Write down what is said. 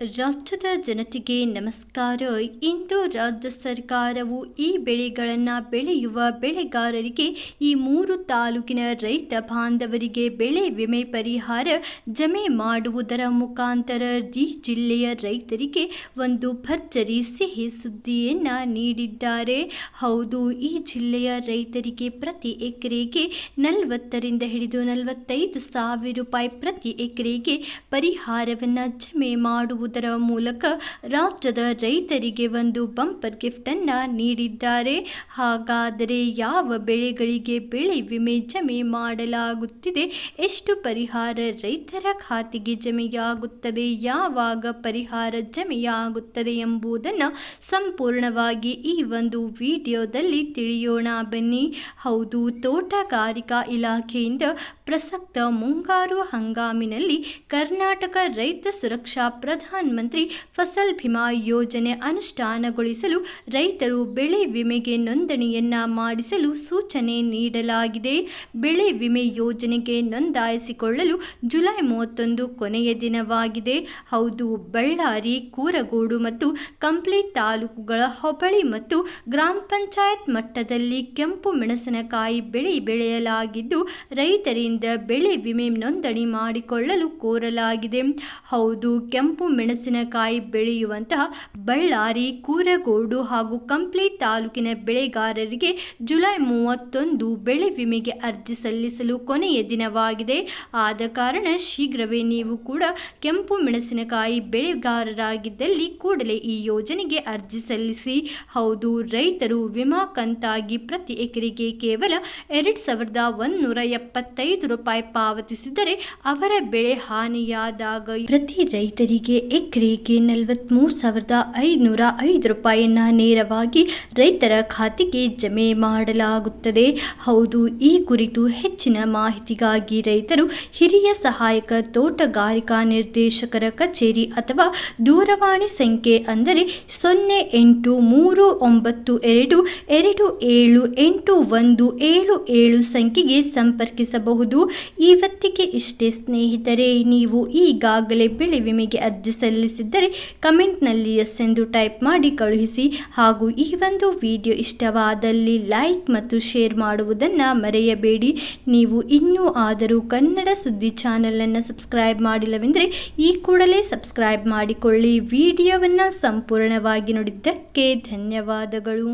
ರಾಜ್ಯದ ಜನತೆಗೆ ನಮಸ್ಕಾರ. ಇಂದು ರಾಜ್ಯ ಸರ್ಕಾರವು ಈ ಬೆಳೆಗಳನ್ನು ಬೆಳೆಯುವ ಬೆಳೆಗಾರರಿಗೆ ಈ ಮೂರು ತಾಲೂಕಿನ ರೈತ ಬಾಂಧವರಿಗೆ ಬೆಳೆ ವಿಮೆ ಪರಿಹಾರ ಜಮೆ ಮಾಡುವುದರ ಮುಖಾಂತರ ಈ ಜಿಲ್ಲೆಯ ರೈತರಿಗೆ ಒಂದು ಭರ್ಜರಿ ಸಿಹಿ ಸುದ್ದಿಯನ್ನು ನೀಡಿದ್ದಾರೆ. ಹೌದು, ಈ ಜಿಲ್ಲೆಯ ರೈತರಿಗೆ ಪ್ರತಿ ಎಕರೆಗೆ ನಲವತ್ತರಿಂದ ಹಿಡಿದು ನಲವತ್ತೈದು ಸಾವಿರ ರೂಪಾಯಿ ಪ್ರತಿ ಎಕರೆಗೆ ಪರಿಹಾರವನ್ನು ಜಮೆ ಮಾಡುವುದರ ಮೂಲಕ ರಾಜ್ಯದ ರೈತರಿಗೆ ಒಂದು ಬಂಪರ್ ಗಿಫ್ಟನ್ನು ನೀಡಿದ್ದಾರೆ. ಹಾಗಾದರೆ ಯಾವ ಬೆಳೆಗಳಿಗೆ ಬೆಳೆ ವಿಮೆ ಜಮೆ ಮಾಡಲಾಗುತ್ತಿದೆ? ಎಷ್ಟು ಪರಿಹಾರ ರೈತರ ಖಾತೆಗೆ ಜಮೆಯಾಗುತ್ತದೆ? ಯಾವಾಗ ಪರಿಹಾರ ಜಮೆಯಾಗುತ್ತದೆ ಎಂಬುದನ್ನು ಸಂಪೂರ್ಣವಾಗಿ ಈ ಒಂದು ವಿಡಿಯೋದಲ್ಲಿ ತಿಳಿಯೋಣ ಬನ್ನಿ. ಹೌದು, ತೋಟಗಾರಿಕಾ ಇಲಾಖೆಯಿಂದ ಪ್ರಸಕ್ತ ಮುಂಗಾರು ಹಂಗಾಮಿನಲ್ಲಿ ಕರ್ನಾಟಕ ರೈತ ಸುರಕ್ಷಾ ಪ್ರಧಾನ ಮಂತ್ರಿ ಫಸಲ್ ಬಿಮಾ ಯೋಜನೆ ಅನುಷ್ಠಾನಗೊಳಿಸಲು ರೈತರು ಬೆಳೆ ವಿಮೆಗೆ ನೋಂದಣಿಯನ್ನ ಮಾಡಿಸಲು ಸೂಚನೆ ನೀಡಲಾಗಿದೆ. ಬೆಳೆ ವಿಮೆ ಯೋಜನೆಗೆ ನೋಂದಾಯಿಸಿಕೊಳ್ಳಲು ಜುಲೈ ಮೂವತ್ತೊಂದು ಕೊನೆಯ ದಿನವಾಗಿದೆ. ಹೌದು, ಬಳ್ಳಾರಿ, ಕೂರಗೋಡು ಮತ್ತು ಕಂಪ್ಲಿ ತಾಲೂಕುಗಳ ಹೊಬಳಿ ಮತ್ತು ಗ್ರಾಮ ಪಂಚಾಯತ್ ಮಟ್ಟದಲ್ಲಿ ಕೆಂಪು ಮೆಣಸಿನಕಾಯಿ ಬೆಳೆ ಬೆಳೆಯಲಾಗಿದ್ದು, ರೈತರಿಂದ ಬೆಳೆ ವಿಮೆ ನೋಂದಣಿ ಮಾಡಿಕೊಳ್ಳಲು ಕೋರಲಾಗಿದೆ. ಹೌದು, ಕೆಂಪು ಮೆಣಸಿನಕಾಯಿ ಬೆಳೆಯುವಂತಹ ಬಳ್ಳಾರಿ, ಕೂರಗೋಡು ಹಾಗೂ ಕಂಪ್ಲಿ ತಾಲೂಕಿನ ಬೆಳೆಗಾರರಿಗೆ ಜುಲೈ ಮೂವತ್ತೊಂದು ಬೆಳೆ ವಿಮೆಗೆ ಅರ್ಜಿ ಸಲ್ಲಿಸಲು ಕೊನೆಯ ದಿನವಾಗಿದೆ. ಆದ ಕಾರಣ ಶೀಘ್ರವೇ ನೀವು ಕೂಡ ಕೆಂಪು ಮೆಣಸಿನಕಾಯಿ ಬೆಳೆಗಾರರಾಗಿದ್ದಲ್ಲಿ ಕೂಡಲೇ ಈ ಯೋಜನೆಗೆ ಅರ್ಜಿ ಸಲ್ಲಿಸಿ. ಹೌದು, ರೈತರು ವಿಮಾ ಕಂತಾಗಿ ಪ್ರತಿ ಎಕರೆಗೆ ಕೇವಲ ಎರಡು ಸಾವಿರದ ಒಂದೂರ ಎಪ್ಪತ್ತೈದು ರೂಪಾಯಿ ಪಾವತಿಸಿದರೆ ಅವರ ಬೆಳೆ ಹಾನಿಯಾದಾಗ ಪ್ರತಿ ರೈತರಿಗೆ ಎಕರೆಗೆ ನಲವತ್ತ್ಮೂರು ಸಾವಿರದ ಐದುನೂರ ಐದು ರೂಪಾಯಿಯನ್ನು ನೇರವಾಗಿ ರೈತರ ಖಾತೆಗೆ ಜಮೆ ಮಾಡಲಾಗುತ್ತದೆ. ಹೌದು, ಈ ಕುರಿತು ಹೆಚ್ಚಿನ ಮಾಹಿತಿಗಾಗಿ ರೈತರು ಹಿರಿಯ ಸಹಾಯಕ ತೋಟಗಾರಿಕಾ ನಿರ್ದೇಶಕರ ಕಚೇರಿ ಅಥವಾ ದೂರವಾಣಿ ಸಂಖ್ಯೆ ಅಂದರೆ ಸೊನ್ನೆ ಎಂಟು ಮೂರು ಒಂಬತ್ತು ಎರಡು ಎರಡು ಏಳು ಎಂಟು ಒಂದು ಏಳು ಏಳು ಸಂಖ್ಯೆಗೆ ಸಂಪರ್ಕಿಸಬಹುದು. ಇವತ್ತಿಗೆ ಇಷ್ಟೇ ಸ್ನೇಹಿತರೆ, ನೀವು ಈಗಾಗಲೇ ಬೆಳೆ ವಿಮೆಗೆ ಅರ್ಜಿ ಸಲ್ಲಿಸಿದ್ದರೆ ಕಮೆಂಟ್ನಲ್ಲಿ ಎಸ್ ಎಂದು ಟೈಪ್ ಮಾಡಿ ಕಳುಹಿಸಿ. ಹಾಗೂ ಈ ಒಂದು ವಿಡಿಯೋ ಇಷ್ಟವಾದಲ್ಲಿ ಲೈಕ್ ಮತ್ತು ಶೇರ್ ಮಾಡುವುದನ್ನು ಮರೆಯಬೇಡಿ. ನೀವು ಇನ್ನೂ ಆದರೂ ಕನ್ನಡ ಸುದ್ದಿ ಚಾನಲನ್ನು ಸಬ್ಸ್ಕ್ರೈಬ್ ಮಾಡಿಲ್ಲವೆಂದರೆ ಈ ಕೂಡಲೇ ಸಬ್ಸ್ಕ್ರೈಬ್ ಮಾಡಿಕೊಳ್ಳಿ. ವಿಡಿಯೋವನ್ನು ಸಂಪೂರ್ಣವಾಗಿ ನೋಡಿದ್ದಕ್ಕೆ ಧನ್ಯವಾದಗಳು.